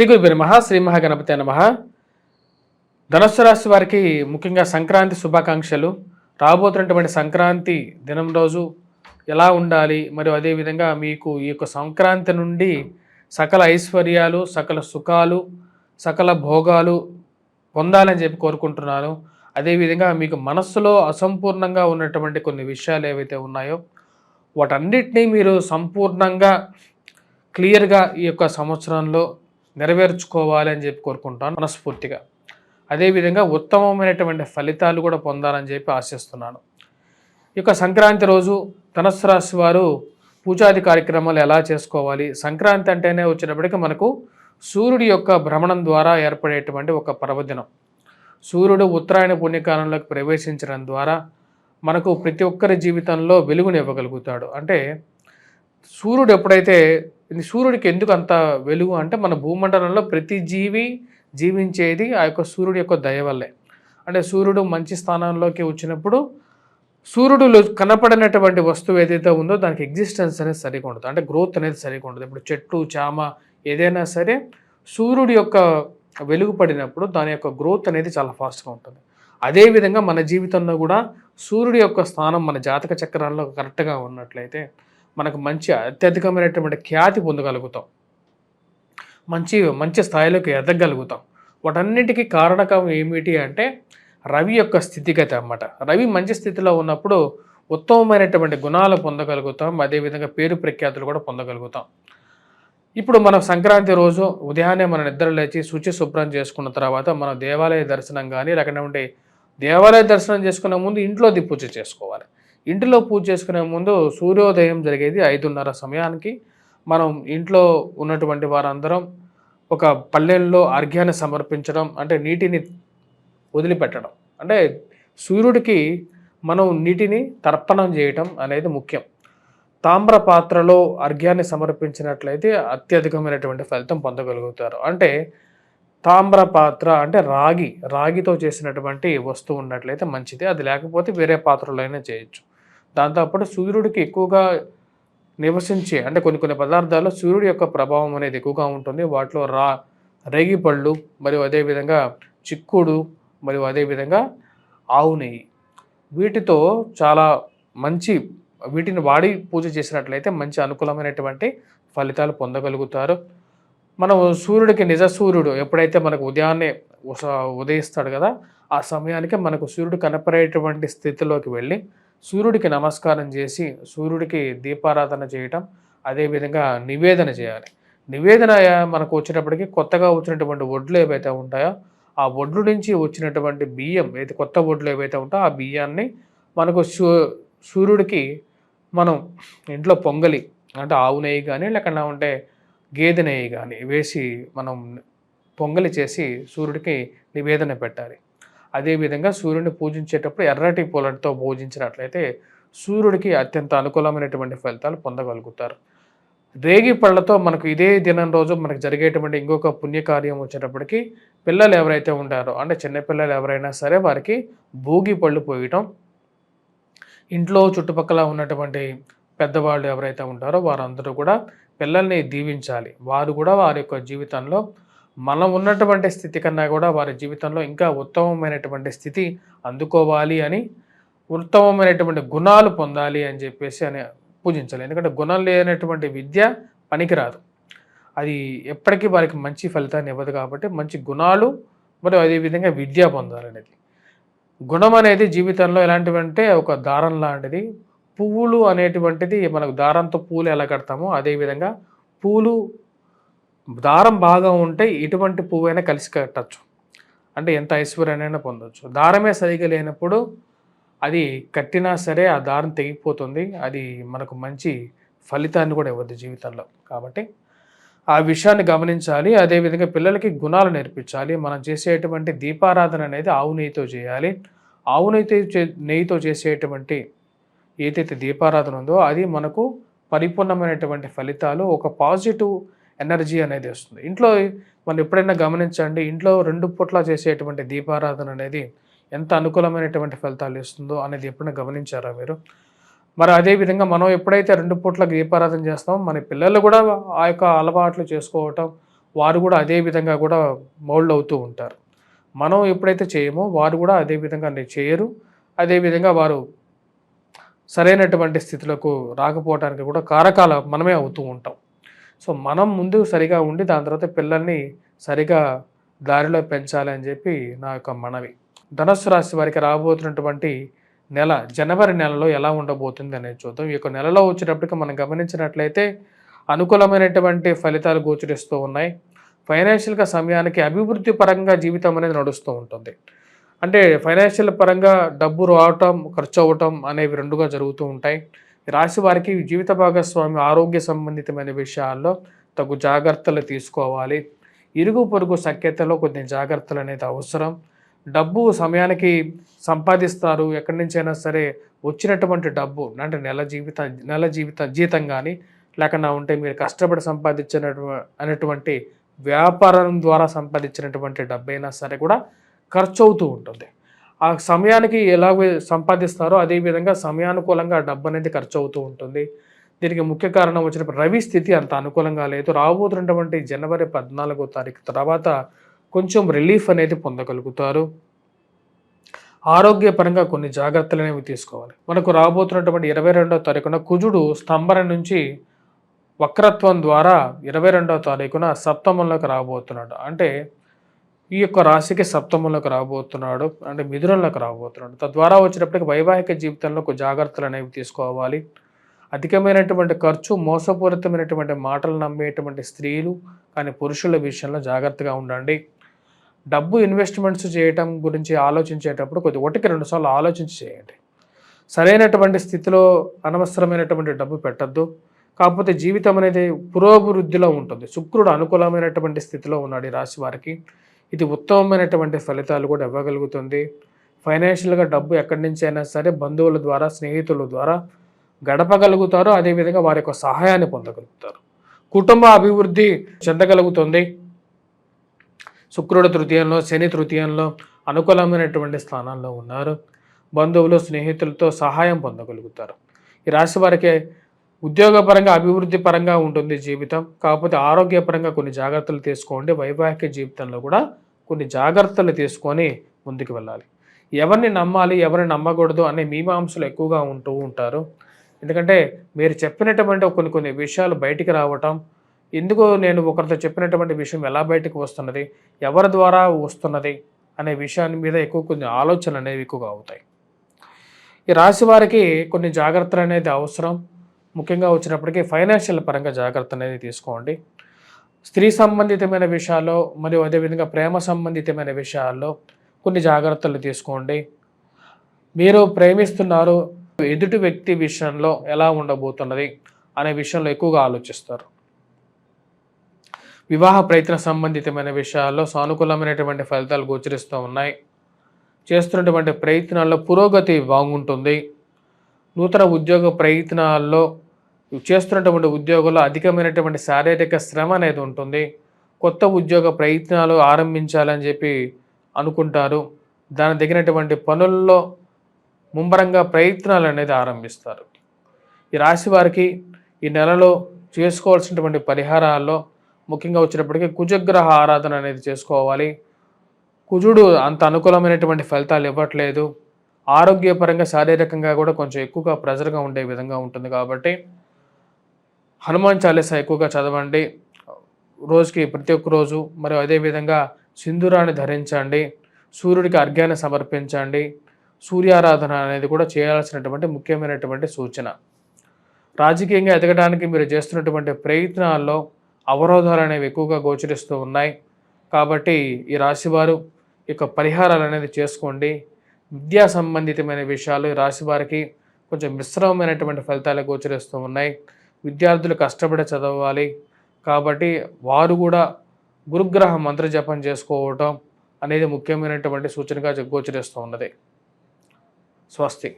శ్రీ గురు నమ శ్రీ మహాగణపతి నమ. ధనుస్సు రాశి వారికి ముఖ్యంగా సంక్రాంతి శుభాకాంక్షలు. రాబోతున్నటువంటి సంక్రాంతి దినం రోజు ఎలా ఉండాలి? మరియు అదేవిధంగా మీకు ఈ యొక్క సంక్రాంతి నుండి సకల ఐశ్వర్యాలు సకల సుఖాలు సకల భోగాలు పొందాలని చెప్పి కోరుకుంటున్నాను. అదేవిధంగా మీకు మనస్సులో అసంపూర్ణంగా ఉన్నటువంటి కొన్ని విషయాలు ఏవైతే ఉన్నాయో వాటన్నిటినీ మీరు సంపూర్ణంగా క్లియర్గా ఈ యొక్క సంవత్సరంలో నెరవేర్చుకోవాలి అని చెప్పి కోరుకుంటాను మనస్ఫూర్తిగా. అదేవిధంగా ఉత్తమమైనటువంటి ఫలితాలు కూడా పొందాలని చెప్పి ఆశిస్తున్నాను. ఈ సంక్రాంతి రోజు ధనస్సు రాశి వారు పూజాది కార్యక్రమాలు ఎలా చేసుకోవాలి? సంక్రాంతి అంటేనే వచ్చినప్పటికీ మనకు సూర్యుడి యొక్క భ్రమణం ద్వారా ఏర్పడేటువంటి ఒక పర్వదినం. సూర్యుడు ఉత్తరాయణ పుణ్యకాలంలోకి ప్రవేశించడం ద్వారా మనకు ప్రతి ఒక్కరి జీవితంలో వెలుగుని ఇవ్వగలుగుతాడు అంటే సూర్యుడు ఎప్పుడైతే ఇది సూర్యుడికి ఎందుకు అంత వెలుగు అంటే మన భూమండలంలో ప్రతి జీవి జీవించేది ఆ యొక్క సూర్యుడి యొక్క దయ వల్లే. అంటే సూర్యుడు మంచి స్థానంలోకి వచ్చినప్పుడు సూర్యుడు కనపడినటువంటి వస్తువు ఏదైతే ఉందో దానికి ఎగ్జిస్టెన్స్ అనేది సరిగా ఉండదు. అంటే గ్రోత్ అనేది సరిగా ఉండదు. ఇప్పుడు చెట్టు చామ ఏదైనా సరే సూర్యుడి యొక్క వెలుగు పడినప్పుడు దాని యొక్క గ్రోత్ అనేది చాలా ఫాస్ట్గా ఉంటుంది. అదేవిధంగా మన జీవితంలో కూడా సూర్యుడి యొక్క స్థానం మన జాతక చక్రాల్లో కరెక్ట్గా ఉన్నట్లయితే మనకు మంచి అత్యధికమైనటువంటి ఖ్యాతి పొందగలుగుతాం. మంచి మంచి స్థాయిలోకి ఎదగలుగుతాం. వాటన్నిటికీ కారణకం ఏమిటి అంటే రవి యొక్క స్థితిగతి అన్నమాట. రవి మంచి స్థితిలో ఉన్నప్పుడు ఉత్తమమైనటువంటి గుణాలు పొందగలుగుతాం. అదేవిధంగా పేరు ప్రఖ్యాతులు కూడా పొందగలుగుతాం. ఇప్పుడు మనం సంక్రాంతి రోజు ఉదయాన్నే మన నిద్ర లేచి శుచి శుభ్రం చేసుకున్న తర్వాత మనం దేవాలయ దర్శనం కానీ లేకుంటే దేవాలయ దర్శనం చేసుకునే ముందు ఇంట్లో దిపూజ చేసుకోవాలి. ఇంటిలో పూజ చేసుకునే ముందు సూర్యోదయం జరిగేది ఐదున్నర సమయానికి. మనం ఇంట్లో ఉన్నటువంటి వారందరం ఒక పల్లెల్లో అర్ఘ్యాన్ని సమర్పించడం అంటే నీటిని వదిలిపెట్టడం. అంటే సూర్యుడికి మనం నీటిని తర్పణం చేయటం అనేది ముఖ్యం. తామ్ర పాత్రలో అర్ఘ్యాన్ని సమర్పించినట్లయితే అత్యధికమైనటువంటి ఫలితం పొందగలుగుతారు. అంటే తామ్ర పాత్ర అంటే రాగి రాగితో చేసినటువంటి వస్తువు ఉన్నట్లయితే మంచిది. అది లేకపోతే వేరే పాత్రలో అయినా చేయొచ్చు. దాంతోపాటు సూర్యుడికి ఎక్కువగా నివసించే అంటే కొన్ని కొన్ని పదార్థాల్లో సూర్యుడి యొక్క ప్రభావం అనేది ఎక్కువగా ఉంటుంది. వాటిలో రా రేగి పళ్ళు మరియు అదేవిధంగా చిక్కుడు మరియు అదేవిధంగా ఆవు నెయ్యి. వీటితో చాలా మంచి వీటిని వాడి పూజ చేసినట్లయితే మంచి అనుకూలమైనటువంటి ఫలితాలు పొందగలుగుతారు. మనం సూర్యుడికి నిజ సూర్యుడు ఎప్పుడైతే మనకు ఉదయాన్నే ఉదయిస్తాడు కదా ఆ సమయానికి మనకు సూర్యుడు కనపడేటువంటి స్థితిలోకి వెళ్ళి సూర్యుడికి నమస్కారం చేసి సూర్యుడికి దీపారాధన చేయటం అదేవిధంగా నివేదన చేయాలి. నివేదన మనకు వచ్చినప్పటికీ కొత్తగా వచ్చినటువంటి వడ్లు ఏవైతే ఉంటాయో ఆ వడ్లు నుంచి వచ్చినటువంటి బియ్యం అయితే కొత్త వడ్లు ఏవైతే ఉంటాయో ఆ బియ్యాన్ని మనకు సూ సూర్యుడికి మనం ఇంట్లో పొంగలి అంటే ఆవు నెయ్యి కానీ లేకుండా ఉంటే గేదె నెయ్యి కానీ వేసి మనం పొంగలి చేసి సూర్యుడికి నివేదన పెట్టాలి. అదేవిధంగా సూర్యుడిని పూజించేటప్పుడు ఎర్రటి పూలతో పూజించినట్లయితే సూర్యుడికి అత్యంత అనుకూలమైనటువంటి ఫలితాలు పొందగలుగుతారు. రేగి పళ్ళతో మనకు ఇదే దినం రోజు మనకు జరిగేటువంటి ఇంకొక పుణ్యకార్యం వచ్చేటప్పటికి పిల్లలు ఎవరైతే ఉంటారో అంటే చిన్నపిల్లలు ఎవరైనా సరే వారికి భోగి పళ్ళు పోయటం ఇంట్లో చుట్టుపక్కల ఉన్నటువంటి పెద్దవాళ్ళు ఎవరైతే ఉంటారో వారందరూ కూడా పిల్లల్ని దీవించాలి. వారు కూడా వారి యొక్క జీవితంలో మనం ఉన్నటువంటి స్థితి కన్నా కూడా వారి జీవితంలో ఇంకా ఉత్తమమైనటువంటి స్థితి అందుకోవాలి అని ఉత్తమమైనటువంటి గుణాలు పొందాలి అని చెప్పేసి అని పూజించాలి. ఎందుకంటే గుణం లేనటువంటి విద్య పనికిరాదు. అది ఎప్పటికీ వారికి మంచి ఫలితాన్ని ఇవ్వదు కాబట్టి మంచి గుణాలు మరియు అదేవిధంగా విద్య పొందాలనేది. గుణం అనేది జీవితంలో ఎలాంటివంటే ఒక దారం లాంటిది. పువ్వులు అనేటువంటిది మనకు దారంతో పూలు ఎలా కడతామో అదేవిధంగా పూలు దారం బాగా ఉంటే ఎటువంటి పువ్వైనా కలిసి కట్టచ్చు. అంటే ఎంత ఐశ్వర్యానైనా పొందొచ్చు. దారమే సరిగా లేనప్పుడు అది కట్టినా సరే ఆ దారం తెగిపోతుంది. అది మనకు మంచి ఫలితాన్ని కూడా ఇవ్వద్దు జీవితంలో. కాబట్టి ఆ విషయాన్ని గమనించాలి. అదేవిధంగా పిల్లలకి గుణాలు నేర్పించాలి. మనం చేసేటువంటి దీపారాధన అనేది ఆవు నెయ్యితో చేయాలి. ఆవు నెయ్యితో చే- నెయ్యితో చేసేటువంటి ఏదైతే దీపారాధన ఉందో అది మనకు పరిపూర్ణమైనటువంటి ఫలితాలు ఒక పాజిటివ్ ఎనర్జీ అనేది వస్తుంది. ఇంట్లో మనం ఎప్పుడైనా గమనించండి ఇంట్లో రెండు పూట్ల చేసేటువంటి దీపారాధన అనేది ఎంత అనుకూలమైనటువంటి ఫలితాలు ఇస్తుందో అనేది ఎప్పుడైనా గమనించారా మీరు? మరి అదేవిధంగా మనం ఎప్పుడైతే రెండు పూట్ల దీపారాధన చేస్తామో మన పిల్లలు కూడా ఆ యొక్క అలవాట్లు చేసుకోవటం వారు కూడా అదే విధంగా కూడా మౌల్డ్ అవుతూ ఉంటారు. మనం ఎప్పుడైతే చేయమో వారు కూడా అదే విధంగా చేయరు. అదేవిధంగా వారు సరైనటువంటి స్థితులకు రాకపోవడానికి కూడా కారకాల మనమే అవుతూ ఉంటాం. సో మనం ముందు సరిగా ఉండి దాని తర్వాత పిల్లల్ని సరిగా దారిలో పెంచాలి అని చెప్పి నా యొక్క మనవి. ధనస్సు రాశి వారికి రాబోతున్నటువంటి నెల జనవరి నెలలో ఎలా ఉండబోతుంది అనేది చూద్దాం. ఈ యొక్క నెలలో వచ్చేటప్పటికి మనం గమనించినట్లయితే అనుకూలమైనటువంటి ఫలితాలు గోచరిస్తూ ఉన్నాయి. ఫైనాన్షియల్గా సమయానికి అభివృద్ధి పరంగా జీవితం అనేది నడుస్తూ ఉంటుంది. అంటే ఫైనాన్షియల్ పరంగా డబ్బు రావటం ఖర్చు అవ్వటం అనేవి రెండుగా జరుగుతూ ఉంటాయి. రాశి వారికి జీవిత భాగస్వామి ఆరోగ్య సంబంధితమైన విషయాల్లో తగు జాగ్రత్తలు తీసుకోవాలి. ఇరుగు పొరుగు సఖ్యతలో కొన్ని జాగ్రత్తలు అనేది అవసరం. డబ్బు సమయానికి సంపాదిస్తారు. ఎక్కడి నుంచైనా సరే వచ్చినటువంటి డబ్బు అంటే నెల జీవిత నెల జీవిత జీతం కానీ లేకుండా ఉంటే మీరు కష్టపడి సంపాదించినటువంటి అనేటువంటి వ్యాపారం ద్వారా సంపాదించినటువంటి డబ్బైనా సరే కూడా ఖర్చు అవుతూ ఉంటుంది. ఆ సమయానికి ఎలా సంపాదిస్తారో అదే విధంగా సమయానుకూలంగా డబ్బు అనేది ఖర్చు అవుతూ ఉంటుంది. దీనికి ముఖ్య కారణం వచ్చినప్పుడు రవి స్థితి అంత అనుకూలంగా లేదు. రాబోతున్నటువంటి జనవరి పద్నాలుగో తారీఖు తర్వాత కొంచెం రిలీఫ్ అనేది పొందగలుగుతారు. ఆరోగ్యపరంగా కొన్ని జాగ్రత్తలు అనేవి తీసుకోవాలి. మనకు రాబోతున్నటువంటి ఇరవై రెండవ తారీఖున కుజుడు స్తంభన నుంచి వక్రత్వం ద్వారా ఇరవై రెండవ తారీఖున సప్తమంలోకి రాబోతున్నాడు. అంటే ఈ యొక్క రాశికి సప్తమంలోకి రాబోతున్నాడు అంటే మిథునంలోకి రాబోతున్నాడు. తద్వారా వచ్చినప్పటికీ వైవాహిక జీవితంలో కొన్ని జాగ్రత్తలు అనేవి తీసుకోవాలి. అధికమైనటువంటి ఖర్చు మోసపూరితమైనటువంటి మాటలు నమ్మేటువంటి స్త్రీలు కానీ పురుషుల విషయంలో జాగ్రత్తగా ఉండండి. డబ్బు ఇన్వెస్ట్మెంట్స్ చేయటం గురించి ఆలోచించేటప్పుడు కొద్ది ఒకటికి రెండుసార్లు ఆలోచించి చేయండి. సరైనటువంటి స్థితిలో అనవసరమైనటువంటి డబ్బు పెట్టద్దు. కాకపోతే జీవితం అనేది పురోభివృద్ధిలో ఉంటుంది. శుక్రుడు అనుకూలమైనటువంటి స్థితిలో ఉన్నాడు ఈ రాశి వారికి. ఇది ఉత్తమమైనటువంటి ఫలితాలు కూడా ఇవ్వగలుగుతుంది. ఫైనాన్షియల్గా డబ్బు ఎక్కడి నుంచి అయినా సరే బంధువుల ద్వారా స్నేహితుల ద్వారా గడపగలుగుతారు. అదేవిధంగా వారి యొక్క సహాయాన్ని పొందగలుగుతారు. కుటుంబ అభివృద్ధి చెందగలుగుతుంది. శుక్రుడు తృతీయంలో శని తృతీయంలో అనుకూలమైనటువంటి స్థానాల్లో ఉన్నారు. బంధువులు స్నేహితులతో సహాయం పొందగలుగుతారు. ఈ రాశి వారికి ఉద్యోగపరంగా అభివృద్ధి పరంగా ఉంటుంది జీవితం. కాకపోతే ఆరోగ్యపరంగా కొన్ని జాగ్రత్తలు తీసుకోండి. వైవాహిక జీవితంలో కూడా కొన్ని జాగ్రత్తలు తీసుకొని ముందుకు వెళ్ళాలి. ఎవరిని నమ్మాలి ఎవరిని నమ్మకూడదు అనే మీమాంసలు ఎక్కువగా ఉంటూ ఉంటారు. ఎందుకంటే మీరు చెప్పినటువంటి కొన్ని కొన్ని విషయాలు బయటికి రావటం ఎందుకు నేను ఒకరితో చెప్పినటువంటి విషయం ఎలా బయటకు వస్తున్నది ఎవరి ద్వారా వస్తున్నది అనే విషయాన్ని మీద ఎక్కువ కొన్ని ఆలోచనలు అనేవి ఎక్కువగా అవుతాయి. ఈ రాశి వారికి కొన్ని జాగ్రత్తలు అనేది అవసరం. ముఖ్యంగా వచ్చినప్పటికీ ఫైనాన్షియల్ పరంగా జాగ్రత్త అనేది తీసుకోండి. స్త్రీ సంబంధితమైన విషయాల్లో మరియు అదేవిధంగా ప్రేమ సంబంధితమైన విషయాల్లో కొన్ని జాగ్రత్తలు తీసుకోండి. మీరు ప్రేమిస్తున్నారు ఎదుటి వ్యక్తి విషయంలో ఎలా ఉండబోతున్నది అనే విషయంలో ఎక్కువగా ఆలోచిస్తారు. వివాహ ప్రయత్న సంబంధితమైన విషయాల్లో సానుకూలమైనటువంటి ఫలితాలు గోచరిస్తూ ఉన్నాయి. చేస్తున్నటువంటి ప్రయత్నాల్లో పురోగతి బాగుంటుంది. నూతన ఉద్యోగ ప్రయత్నాల్లో చేస్తున్నటువంటి ఉద్యోగంలో అధికమైనటువంటి శారీరక శ్రమ అనేది ఉంటుంది. కొత్త ఉద్యోగ ప్రయత్నాలు ఆరంభించాలని చెప్పి అనుకుంటారు. దాని తగినటువంటి పనుల్లో ముమ్మరంగా ప్రయత్నాలు అనేది ఆరంభిస్తారు. ఈ రాశి వారికి ఈ నెలలో చేసుకోవాల్సినటువంటి పరిహారాల్లో ముఖ్యంగా వచ్చినప్పటికీ కుజగ్రహ ఆరాధన అనేది చేసుకోవాలి. కుజుడు అంత అనుకూలమైనటువంటి ఫలితాలు ఇవ్వట్లేదు. ఆరోగ్యపరంగా శారీరకంగా కూడా కొంచెం ఎక్కువగా ప్రెజర్గా ఉండే విధంగా ఉంటుంది కాబట్టి హనుమాన్ చాలీసా ఎక్కువగా చదవండి. రోజుకి ప్రతి ఒక్క రోజు మరియు అదేవిధంగా సింధూరాన్ని ధరించండి. సూర్యుడికి అర్ఘ్యాన్ని సమర్పించండి. సూర్యారాధన అనేది కూడా చేయాల్సినటువంటి ముఖ్యమైనటువంటి సూచన. రాజకీయంగా ఎదగడానికి మీరు చేస్తున్నటువంటి ప్రయత్నాల్లో అవరోధాలు అనేవి ఎక్కువగా గోచరిస్తూ ఉన్నాయి. కాబట్టి ఈ రాశివారు ఈ యొక్క పరిహారాలు అనేది చేసుకోండి. విద్యా సంబంధితమైన విషయాలు రాశి వారికి కొంచెం మిశ్రమమైనటువంటి ఫలితాలు గోచరిస్తూ ఉన్నాయి. విద్యార్థులు కష్టపడి చదవాలి. కాబట్టి వారు కూడా గురుగ్రహ మంత్ర జపం చేసుకోవటం అనేది ముఖ్యమైనటువంటి సూచనగా గోచరిస్తూ ఉన్నది. స్వస్తి.